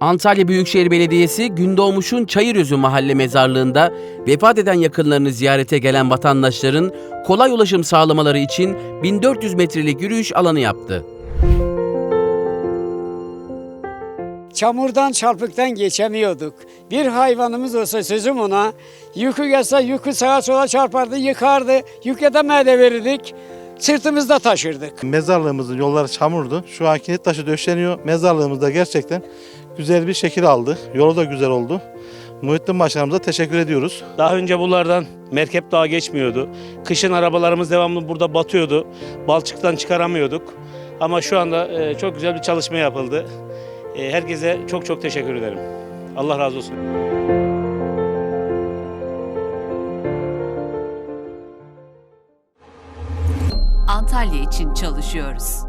Antalya Büyükşehir Belediyesi Gündoğmuş'un Çayırözü mahalle mezarlığında vefat eden yakınlarını ziyarete gelen vatandaşların kolay ulaşım sağlamaları için 1400 metrelik yürüyüş alanı yaptı. Çamurdan çarpıktan geçemiyorduk. Bir hayvanımız olsa sözüm ona yükü gelse yükü sağa sola çarpardı yıkardı. Yük de verirdik. Sırtımızda taşırdık. Mezarlığımızın yolları çamurdu. Şu an kilit taşı döşeniyor. Mezarlığımız da gerçekten güzel bir şekil aldı. Yolu da güzel oldu. Muhittin Başkanımıza teşekkür ediyoruz. Daha önce buralardan Merkep Dağı geçmiyordu. Kışın arabalarımız devamlı burada batıyordu. Balçıktan çıkaramıyorduk. Ama şu anda e, çok güzel bir çalışma yapıldı. E, Herkese çok çok teşekkür ederim. Allah razı olsun. Antalya için çalışıyoruz.